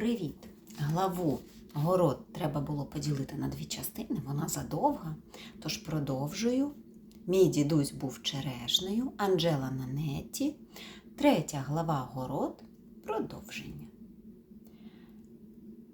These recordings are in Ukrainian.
Привіт! Главу город треба було поділити на дві частини, вона задовга. Тож продовжую. Мій дідусь був черешнею, Анжела на неті. Третя глава город продовження.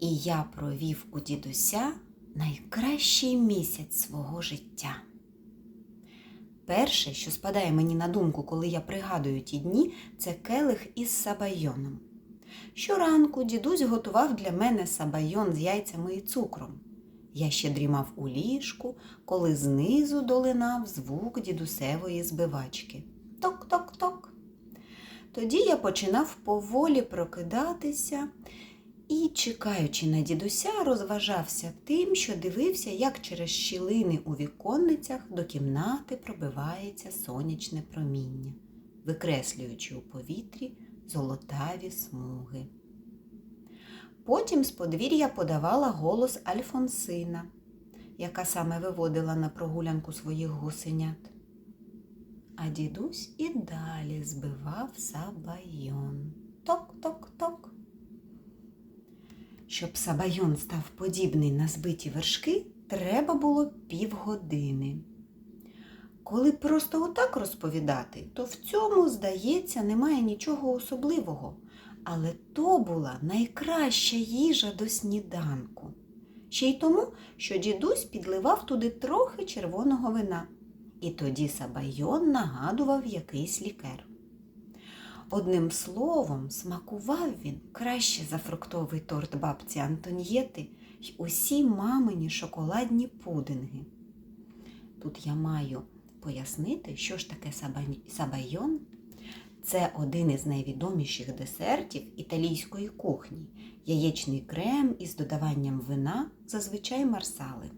І я провів у дідуся найкращий місяць свого життя. Перше, що спадає мені на думку, коли я пригадую ті дні, це келих із сабайоном. Щоранку дідусь готував для мене сабайон з яйцями і цукром. Я ще дрімав у ліжку, коли знизу долинав звук дідусевої збивачки. Ток-ток-ток. Тоді я починав поволі прокидатися і, чекаючи на дідуся, розважався тим, що дивився, як через щілини у віконницях до кімнати пробивається сонячне проміння, викреслюючи у повітрі золотаві смуги. Потім з подвір'я подавала голос Альфонсина, яка саме виводила на прогулянку своїх гусенят. А дідусь і далі збивав сабайон. Ток-ток-ток. Щоб сабайон став подібний на збиті вершки, треба було півгодини. Коли просто отак розповідати, то в цьому, здається, немає нічого особливого. Але то була найкраща їжа до сніданку. Ще й тому, що дідусь підливав туди трохи червоного вина, і тоді сабайон нагадував якийсь лікер. Одним словом, смакував він краще за фруктовий торт бабці Антоньєти й усі мамині шоколадні пудинги. Тут я маю пояснити, що ж таке сабайон. Це один із найвідоміших десертів італійської кухні, яєчний крем із додаванням вина, зазвичай марсали.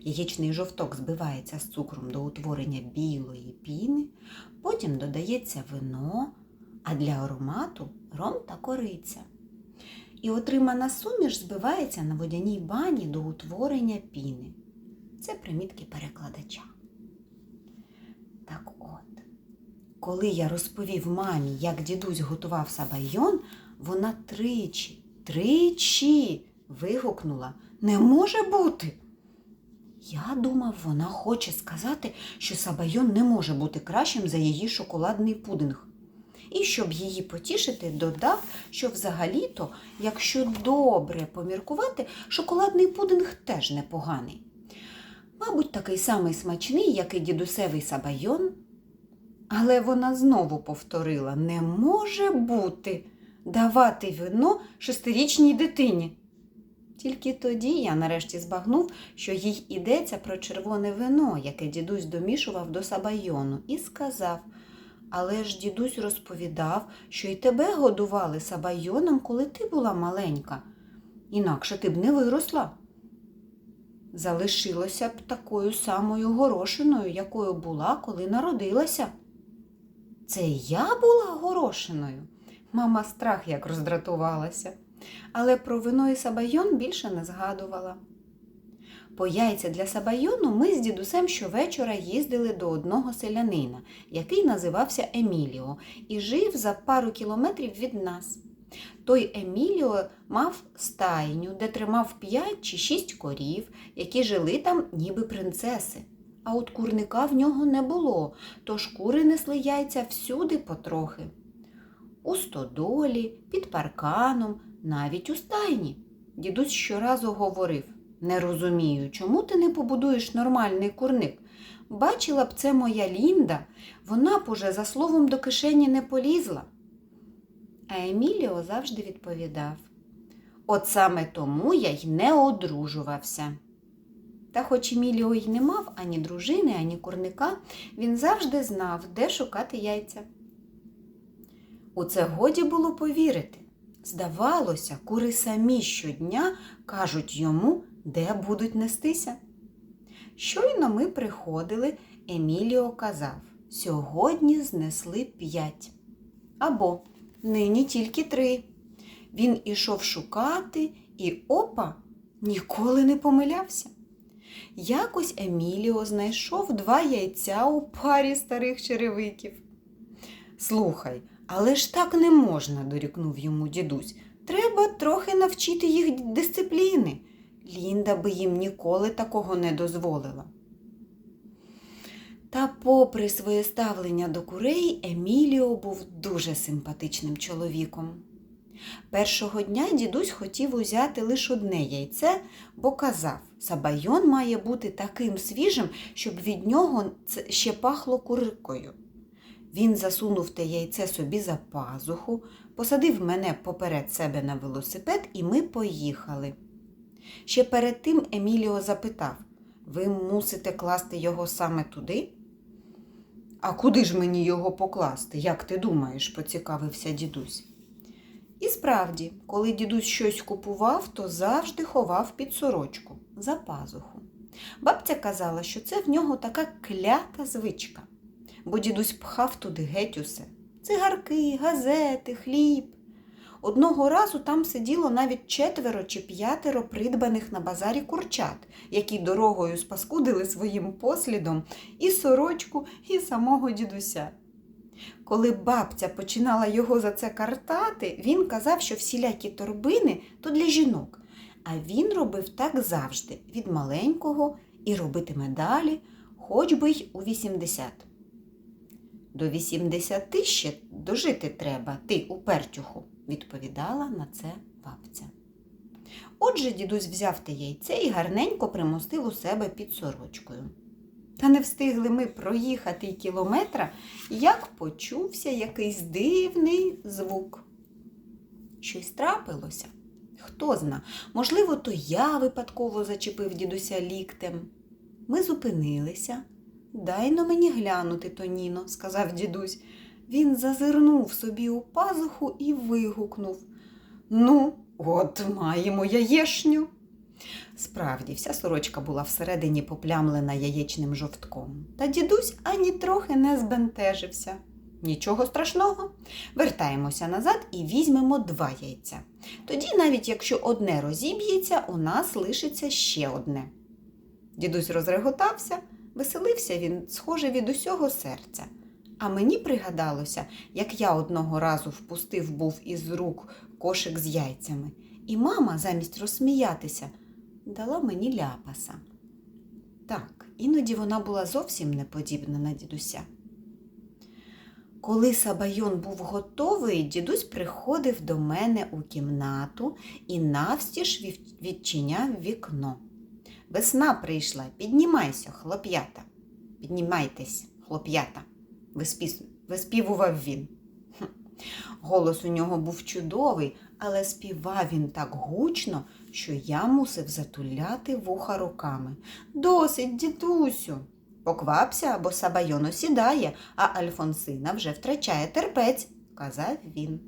Яєчний жовток збивається з цукром до утворення білої піни, потім додається вино, а для аромату ром та кориця. І отримана суміш збивається на водяній бані до утворення піни. Це примітки перекладача. Так от, коли я розповів мамі, як дідусь готував сабайон, вона тричі, тричі вигукнула Не може бути. Я думав, вона хоче сказати, що сабайон не може бути кращим за її шоколадний пудинг. І щоб її потішити, додав, що взагалі-то, якщо добре поміркувати, шоколадний пудинг теж непоганий. Мабуть, такий самий смачний, як і дідусевий сабайон. Але вона знову повторила не може бути давати вино шестирічній дитині. Тільки тоді я нарешті збагнув, що їй ідеться про червоне вино, яке дідусь домішував до сабайону, і сказав але ж дідусь розповідав, що й тебе годували сабайоном, коли ти була маленька, інакше ти б не виросла. Залишилася б такою самою горошиною, якою була, коли народилася. Це я була горошиною? Мама страх як роздратувалася, але про вино і сабайон більше не згадувала. По яйця для сабайону ми з дідусем щовечора їздили до одного селянина, який називався Еміліо, і жив за пару кілометрів від нас. Той Еміліо мав стайню, де тримав п'ять чи шість корів, які жили там, ніби принцеси. А от курника в нього не було, тож кури несли яйця всюди потрохи. У стодолі, під парканом, навіть у стайні. Дідусь щоразу говорив не розумію, чому ти не побудуєш нормальний курник? Бачила б це моя Лінда, вона б уже за словом до кишені не полізла. А Еміліо завжди відповідав От саме тому я й не одружувався. Та хоч Еміліо й не мав ані дружини, ані курника, він завжди знав, де шукати яйця. У це годі було повірити. Здавалося, кури самі щодня кажуть йому, де будуть нестися. Щойно ми приходили, Еміліо казав сьогодні знесли п'ять. Або нині тільки три. Він ішов шукати і опа ніколи не помилявся. Якось Еміліо знайшов два яйця у парі старих черевиків. Слухай, але ж так не можна, дорікнув йому дідусь. Треба трохи навчити їх дисципліни. Лінда би їм ніколи такого не дозволила. Та, попри своє ставлення до курей, Еміліо був дуже симпатичним чоловіком. Першого дня дідусь хотів узяти лише одне яйце, бо казав, сабайон має бути таким свіжим, щоб від нього ще пахло куркою. Він засунув те яйце собі за пазуху, посадив мене поперед себе на велосипед, і ми поїхали. Ще перед тим Еміліо запитав ви мусите класти його саме туди? А куди ж мені його покласти, як ти думаєш? поцікавився дідусь. І справді, коли дідусь щось купував, то завжди ховав під сорочку за пазуху. Бабця казала, що це в нього така клята звичка, бо дідусь пхав туди геть усе цигарки, газети, хліб. Одного разу там сиділо навіть четверо чи п'ятеро придбаних на базарі курчат, які дорогою спаскудили своїм послідом і сорочку, і самого дідуся. Коли бабця починала його за це картати, він казав, що всілякі торбини то для жінок, а він робив так завжди, від маленького і робитиме далі, хоч би й у 80. До 80 ще дожити треба, ти упертюху, відповідала на це бабця. Отже, дідусь взяв те яйце і гарненько примостив у себе під сорочкою. Та не встигли ми проїхати й кілометра, як почувся якийсь дивний звук. Щось трапилося. Хто зна, можливо, то я випадково зачепив дідуся ліктем. Ми зупинилися. Дай но мені глянути, Тоніно, сказав дідусь. Він зазирнув собі у пазуху і вигукнув Ну, от маємо яєшню. Справді, вся сорочка була всередині поплямлена яєчним жовтком, та дідусь ані трохи не збентежився. Нічого страшного. Вертаємося назад і візьмемо два яйця. Тоді, навіть якщо одне розіб'ється, у нас лишиться ще одне. Дідусь розреготався, веселився він, схоже, від усього серця. А мені пригадалося, як я одного разу впустив був із рук кошик з яйцями, і мама, замість розсміятися, дала мені ляпаса. Так, іноді вона була зовсім не подібна на дідуся. Коли сабайон був готовий, дідусь приходив до мене у кімнату і навстіж відчиняв вікно. Весна прийшла, піднімайся, хлоп'ята. Піднімайтесь, хлоп'ята, виспівував він. Голос у нього був чудовий, але співав він так гучно, що я мусив затуляти вуха руками. Досить, дідусю. Поквапся, бо Сабайон осідає, а Альфонсина вже втрачає терпець, казав він.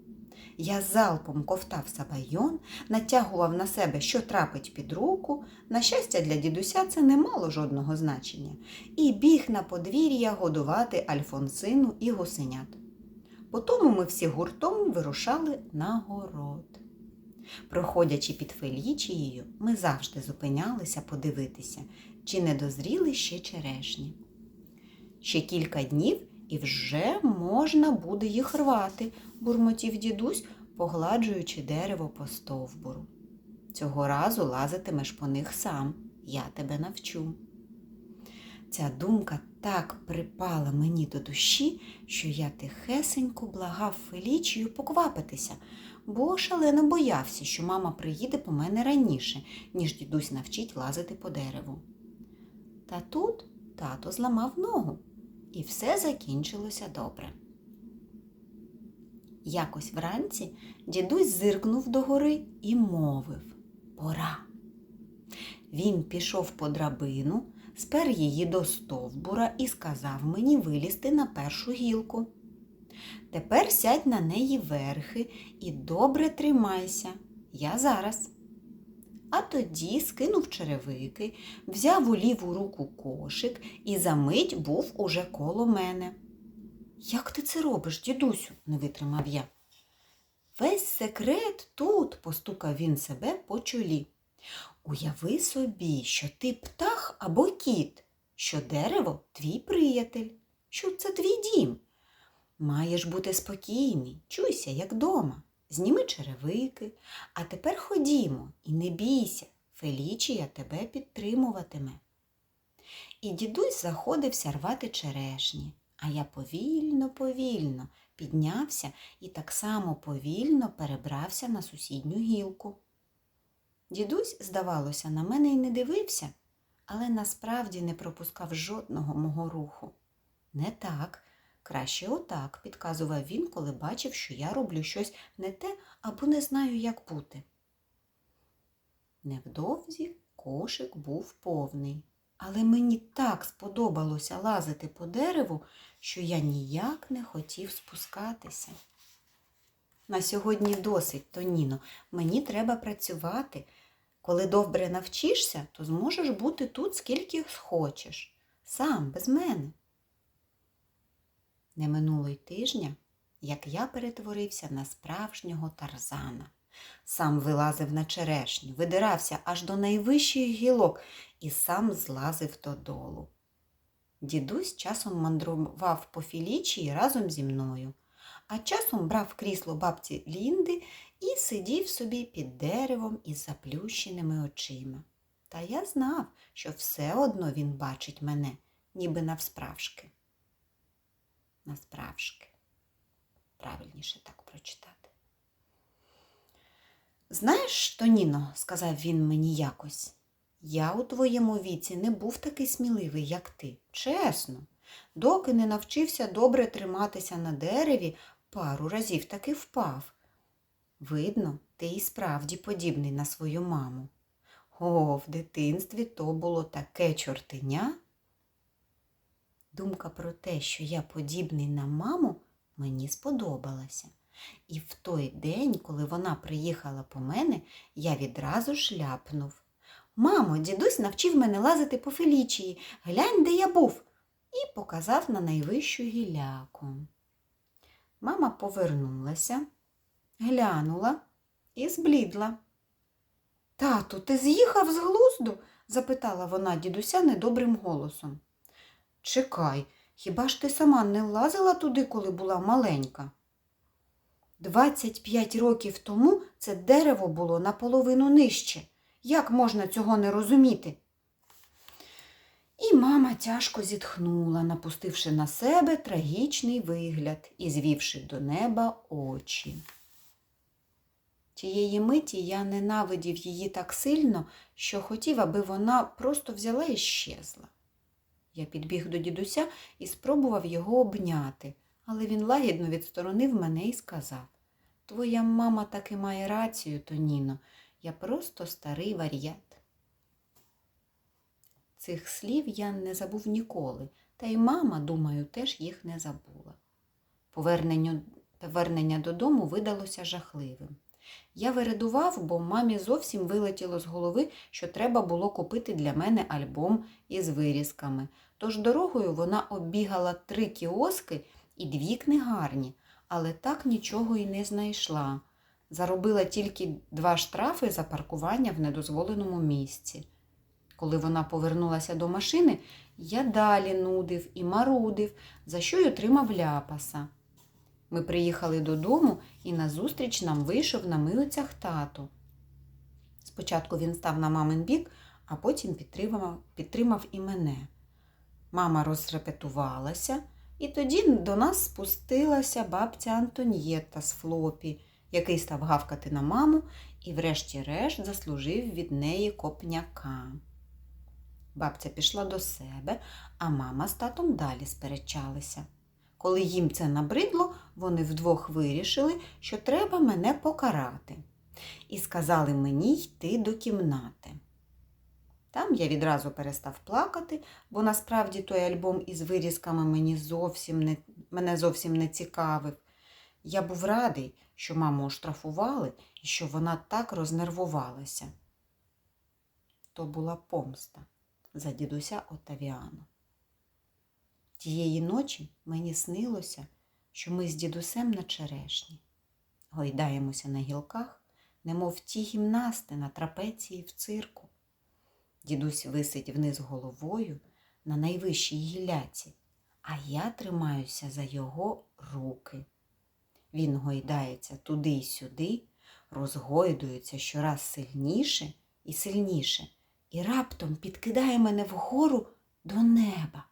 Я залпом ковтав сабайон, натягував на себе, що трапить під руку. На щастя, для дідуся це не мало жодного значення, і біг на подвір'я годувати Альфонсину і гусенят. Потому ми всі гуртом вирушали на город. Проходячи під Фелічією, ми завжди зупинялися подивитися, чи не дозріли ще черешні. Ще кілька днів і вже можна буде їх рвати, бурмотів дідусь, погладжуючи дерево по стовбуру. Цього разу лазитимеш по них сам, я тебе навчу. Ця думка так припала мені до душі, що я тихесенько благав Фелічію поквапитися, бо шалено боявся, що мама приїде по мене раніше, ніж дідусь навчить лазити по дереву. Та тут тато зламав ногу, і все закінчилося добре. Якось вранці дідусь зиркнув догори і мовив Пора. Він пішов по драбину, спер її до стовбура і сказав мені вилізти на першу гілку. Тепер сядь на неї верхи і добре тримайся. Я зараз. А тоді скинув черевики, взяв у ліву руку кошик і за мить був уже коло мене. Як ти це робиш, дідусю? не витримав я. Весь секрет тут, постукав він себе по чолі. Уяви собі, що ти птах або кіт, що дерево твій приятель, що це твій дім. Маєш бути спокійний, чуйся, як дома. зніми черевики, а тепер ходімо і не бійся, Фелічія тебе підтримуватиме. І дідусь заходився рвати черешні, а я повільно, повільно піднявся і так само повільно перебрався на сусідню гілку. Дідусь, здавалося, на мене й не дивився, але насправді не пропускав жодного мого руху. Не так, краще отак, підказував він, коли бачив, що я роблю щось не те або не знаю, як бути. Невдовзі кошик був повний, але мені так сподобалося лазити по дереву, що я ніяк не хотів спускатися. На сьогодні досить, Тоніно, мені треба працювати. Коли добре навчишся, то зможеш бути тут скільки хочеш, сам, без мене. Не минуло й тижня, як я перетворився на справжнього тарзана. Сам вилазив на черешню, видирався аж до найвищих гілок і сам злазив додолу. Дідусь часом мандрував по філічії разом зі мною, а часом брав крісло бабці Лінди і сидів собі під деревом із заплющеними очима. Та я знав, що все одно він бачить мене, ніби навсправжки. Насправжки. Правильніше так прочитати. Знаєш, Тоніно, сказав він мені якось, я у твоєму віці не був такий сміливий, як ти. Чесно. Доки не навчився добре триматися на дереві, пару разів таки впав. Видно, ти і справді подібний на свою маму. О, в дитинстві то було таке чортеня. Думка про те, що я подібний на маму, мені сподобалася. І в той день, коли вона приїхала по мене, я відразу шляпнув. Мамо, дідусь навчив мене лазити по фелічії. Глянь, де я був, і показав на найвищу гіляку. Мама повернулася, глянула і зблідла. Тату, ти з'їхав з глузду? запитала вона дідуся недобрим голосом. Чекай, хіба ж ти сама не лазила туди, коли була маленька? 25 років тому це дерево було наполовину нижче. Як можна цього не розуміти? І мама тяжко зітхнула, напустивши на себе трагічний вигляд і звівши до неба очі. Тієї миті я ненавидів її так сильно, що хотів, аби вона просто взяла і щезла. Я підбіг до дідуся і спробував його обняти, але він лагідно відсторонив мене і сказав Твоя мама таки має рацію, Тоніно, я просто старий вар'ят. Цих слів я не забув ніколи, та й мама, думаю, теж їх не забула. Повернення, повернення додому видалося жахливим. Я виридував, бо мамі зовсім вилетіло з голови, що треба було купити для мене альбом із вирізками. Тож дорогою вона оббігала три кіоски і дві книгарні, але так нічого і не знайшла. Заробила тільки два штрафи за паркування в недозволеному місці. Коли вона повернулася до машини, я далі нудив і марудив, за що й отримав ляпаса. Ми приїхали додому і назустріч нам вийшов на милицях тато. Спочатку він став на мамин бік, а потім підтримав, підтримав і мене. Мама розрепетувалася, і тоді до нас спустилася бабця Антонієта з флопі, який став гавкати на маму і, врешті-решт, заслужив від неї копняка. Бабця пішла до себе, а мама з татом далі сперечалися. Коли їм це набридло, вони вдвох вирішили, що треба мене покарати, і сказали мені йти до кімнати. Там я відразу перестав плакати, бо насправді той альбом із вирізками мені зовсім не, мене зовсім не цікавив. Я був радий, що маму оштрафували і що вона так рознервувалася. То була помста за дідуся Отавіану. Тієї ночі мені снилося, що ми з дідусем на черешні. Гойдаємося на гілках, немов ті гімнасти на трапеції в цирку. Дідусь висить вниз головою на найвищій гіляці, а я тримаюся за його руки. Він гойдається туди й сюди, розгойдується щораз сильніше і сильніше, і раптом підкидає мене вгору до неба.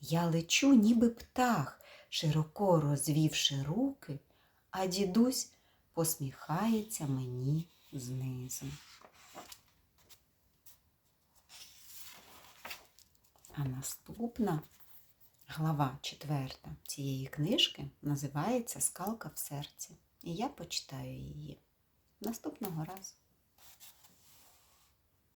Я лечу, ніби птах, широко розвівши руки, а дідусь посміхається мені знизу. А наступна глава четверта цієї книжки називається Скалка в серці. І я почитаю її наступного разу.